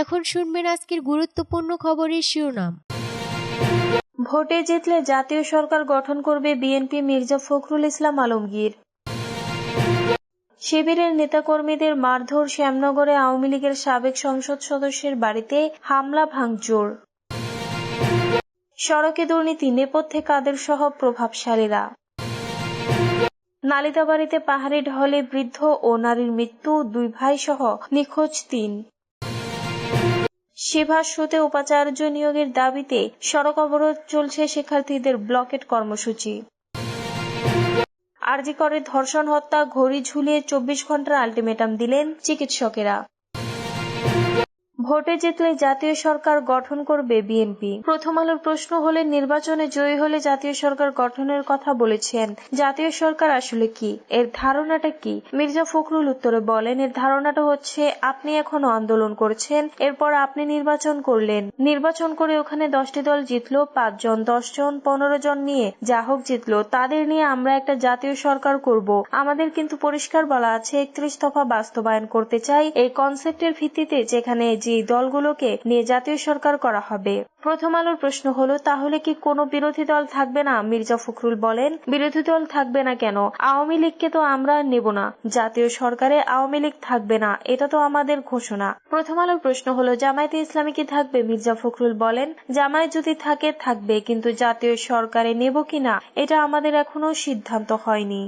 এখন শুনবেন আজকের গুরুত্বপূর্ণ খবরের শিরোনাম। ভোটে জিতলে জাতীয় সরকার গঠন করবে বিএনপি মির্জা ফখরুল ইসলাম আলমগীর। শিবিরের নেতাকর্মীদের মারধর শ্যামনগরে আওয়ামী লীগের সাবেক সংসদ সদস্যের বাড়িতে হামলা, ভাঙচুর। সড়কে দুর্নীতি, নেপথ্যে কাদের সহ প্রভাবশালীরা। নালিতাবাড়িতে পাহাড়ি ঢলে বৃদ্ধ ও নারীর মৃত্যু, দুই ভাই সহ নিখোঁজ তিন। সেভাসুতে উপাচার্য নিয়োগের দাবিতে সড়ক অবরোধ চলছে শিক্ষার্থীদের ব্লকেট কর্মসূচি। আরজি করে ধর্ষণ, হত্যা, ঘড়ি ঝুলিয়ে চব্বিশ ঘণ্টার আল্টিমেটাম দিলেন চিকিৎসকেরা। ভোটে জিতলে জাতীয় সরকার গঠন করবে বিএনপি। প্রথম আলোর প্রশ্ন হলে নির্বাচনে জয়ী হলে জাতীয় সরকার গঠনের কথা বলেছেন। জাতীয় সরকার আসলে কি? এর ধারণাটা কি? মির্জা ফখরুল উত্তরে বলেন, এর ধারণাটা হচ্ছে, আপনি এখনও আন্দোলন করছেন, এরপর আপনি নির্বাচন করলেন। নির্বাচন করে ওখানে দশটি দল জিতলো, পাঁচজন, দশজন পনেরো জন নিয়ে যা হোক জিতলো। তাদের নিয়ে আমরা একটা জাতীয় সরকার করব। আমাদের কিন্তু পরিষ্কার বলা আছে, একত্রিশ দফা বাস্তবায়ন করতে চাই। এই কনসেপ্টের ভিত্তিতে যেখানে যে দলগুলোকে নিয়ে জাতীয় সরকার করা হবে। প্রথম আলোর প্রশ্ন হলো, তাহলে কি কোনো বিরোধী দল থাকবে না? মির্জা ফখরুল বলেন, বিরোধী দল থাকবে না কেন? আওয়ামী লীগকে তো আমরা নেব না। জাতীয় সরকারে আওয়ামী লীগ থাকবে না, এটা তো আমাদের ঘোষণা। প্রথম আলোর প্রশ্ন হলো, জামায়াতে ইসলামী কি থাকবে? মির্জা ফখরুল বলেন, জামায়াত যদি থাকে, থাকবে, কিন্তু জাতীয় সরকারে নেব কিনা এটা আমাদের এখনও সিদ্ধান্ত হয়নি।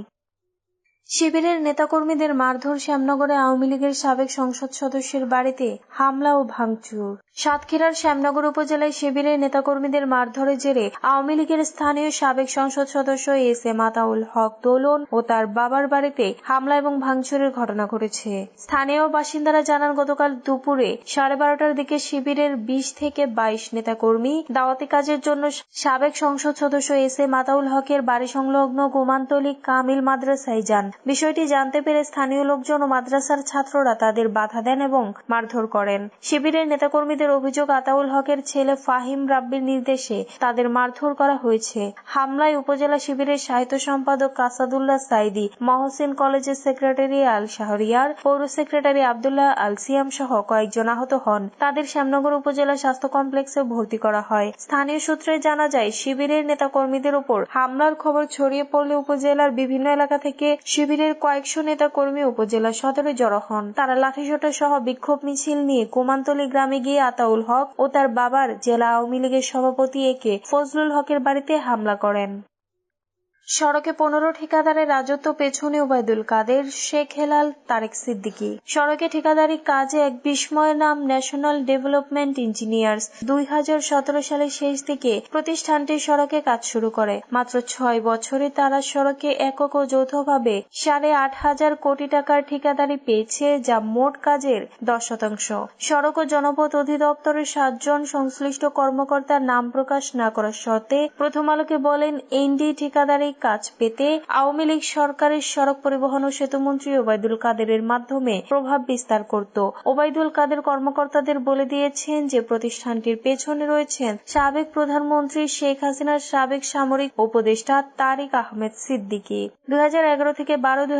শিবিরের নেতাকর্মীদের মারধর শ্যামনগরে আওয়ামী লীগের সাবেক সংসদ সদস্যের বাড়িতে হামলা ও ভাঙচুর। সাতক্ষীরার শ্যামনগর উপজেলায় শিবিরের নেতাকর্মীদের মারধরের জেরে আওয়ামী লীগের স্থানীয় সাবেক সংসদ সদস্য এস এ মাতাউল হক দোলন ও তার বাবার বাড়িতে হামলা এবং ভাঙচুরের ঘটনা ঘটেছে। স্থানীয় বাসিন্দারা জানান, গতকাল দুপুরে সাড়ে বারোটার দিকে শিবিরের বিশ থেকে বাইশ নেতাকর্মী দাওয়াতি কাজের জন্য সাবেক সংসদ সদস্য এস এ মাতাউল হকের বাড়ি সংলগ্ন গোমান্তলিক কামিল মাদ্রাসায় যান। বিষয়টি জানতে পেরে স্থানীয় লোকজন ও মাদ্রাসার ছাত্ররা তাদের বাধা দেন এবং মারধর করেন। শিবিরের নেতাকর্মীদের অভিযোগ, আতাউল হকের ছেলে ফাহিম রাব্বির নির্দেশে তাদের মারধর করা হয়েছে। হামলায় উপজেলা শিবিরের সাহিত্য সম্পাদক কাসাদুল্লাহ সাইদি, মহসিন কলেজের সেক্রেটারি আল শাহরিয়ার, পৌর সেক্রেটারি আবদুল্লাহ আল সিয়াম সহ কয়েকজন আহত হন। তাদের শ্যামনগর উপজেলা স্বাস্থ্য কমপ্লেক্সে ভর্তি করা হয়। স্থানীয় সূত্রে জানা যায়, শিবিরের নেতাকর্মীদের উপর হামলার খবর ছড়িয়ে পড়লে উপজেলার বিভিন্ন এলাকা থেকে শিবিরের কয়েকশো নেতা কর্মী উপজেলা সদরে জড়ো হন। তারা লাঠিসোটা সহ বিক্ষোভ মিছিল নিয়ে কুমান্তলি গ্রামে গিয়ে আতাউল হক ও তার বাবার জেলা আওয়ামী লীগের সভাপতি একে ফজলুল হকের বাড়িতে হামলা করেন। সড়কে পনেরো ঠিকাদারের রাজত্ব পেছনে ওবায়দুল কাদের, শেখ হেলাল, তারেক সিদ্দিকি। সড়কে ঠিকাদারি কাজে এক বিস্ময়ের নাম ন্যাশনাল ডেভেলপমেন্ট ইঞ্জিনিয়ার্স। দুই হাজার সতেরো সালের শেষ দিকে প্রতিষ্ঠানটি সড়কে কাজ শুরু করে। মাত্র ছয় বছরে তারা সড়কে একক ও যৌথভাবে সাড়ে আট হাজার কোটি টাকার ঠিকাদারি পেয়েছে, যা মোট কাজের দশ শতাংশ। সড়ক ও জনপথ অধিদপ্তরের সাতজন সংশ্লিষ্ট কর্মকর্তার নাম প্রকাশ না করার শর্তে প্রথম আলোকে বলেন, এনডি ঠিকাদারি কাজ পেতে আওয়ামী লীগ সরকারের সড়ক পরিবহন ও সেতুমন্ত্রী ওবায়দুল কাদেরের মাধ্যমে প্রভাব বিস্তার করত। ওবায়দুল কাদের কর্মকর্তাদের বলে দিয়েছেন যে, প্রতিষ্ঠানটির পেছনে রয়েছেন সাবেক প্রধানমন্ত্রী শেখ হাসিনার সাবেক সামরিক উপদেষ্টা তারিক আহমেদ সিদ্দিকী। দুই থেকে বারো, দুই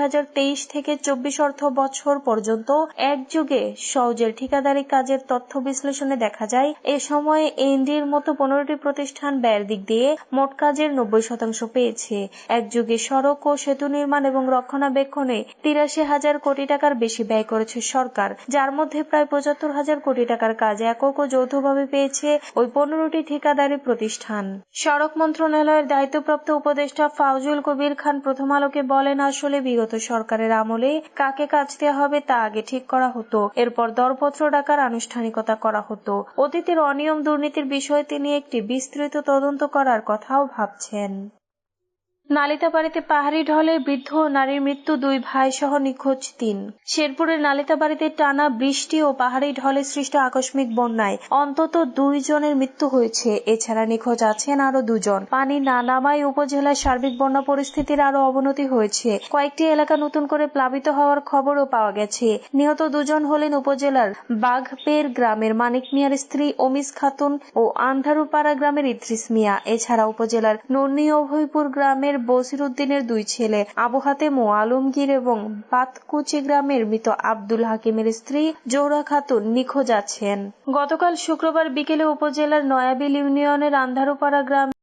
থেকে চব্বিশ অর্থ বছর পর্যন্ত এক যুগে সৌজের ঠিকাদারি কাজের তথ্য বিশ্লেষণে দেখা যায়, এ সময়ে এনডির মতো পনেরোটি প্রতিষ্ঠান ব্যয়ের দিক দিয়ে মোট কাজের নব্বই শতাংশ পেয়েছে। এক যুগে সড়ক ও সেতু নির্মাণ এবং রক্ষণাবেক্ষণে তিরাশি হাজার কোটি টাকার বেশি ব্যয় করেছে সরকার, যার মধ্যে প্রায় পঁচাত্তর হাজার কোটি টাকার কাজ একক ও যৌথভাবে পেয়েছে ওই পনেরোটি ঠিকাদারি প্রতিষ্ঠান। সড়ক মন্ত্রণালয়ের দায়িত্বপ্রাপ্ত উপদেষ্টা ফাউজুল কবির খান প্রথম আলোকে বলেন, আসলে বিগত সরকারের আমলে কাকে কাজ দেওয়া হবে তা আগে ঠিক করা হতো, এরপর দরপত্র ডাকার আনুষ্ঠানিকতা করা হতো। অতীতের অনিয়ম দুর্নীতির বিষয়ে তিনি একটি বিস্তৃত তদন্ত করার কথাও ভাবছেন। নালিতাবাড়িতে পাহাড়ি ঢলে বৃদ্ধ নারীর মৃত্যু দুই ভাই সহ নিখোঁজ তিন। শেরপুরের নালিতাবাড়িতে টানা বৃষ্টি ও পাহাড়ি ঢলে সৃষ্ট আকস্মিক বন্যায় অন্তত দুই জনের মৃত্যু হয়েছে। এছাড়া নিখোঁজ আছেন আরও দুজন। পানি না নামায় উপজেলার সার্বিক বন্যা পরিস্থিতির আরও অবনতি হয়েছে। কয়েকটি এলাকা নতুন করে প্লাবিত হওয়ার খবরও পাওয়া গেছে। নিহত দুজন হলেন উপজেলার বাঘপের গ্রামের মানিক মিয়ার স্ত্রী অমিস খাতুন ও আন্ধারুপাড়া গ্রামের ইদ্রিস মিয়া। এছাড়া উপজেলার নুর্নি অভয়পুর গ্রামের বসির উদ্দিনের দুই ছেলে, আবু ও আলমগীর এবং বাতকুচি গ্রামের মৃত আব্দুল হাকিমের স্ত্রী জোহরা খাতুন নিখোঁজ আছেন। গতকাল শুক্রবার বিকেলে উপজেলার নয়াবিল ইউনিয়নের আন্ধারুপাড়া গ্রামে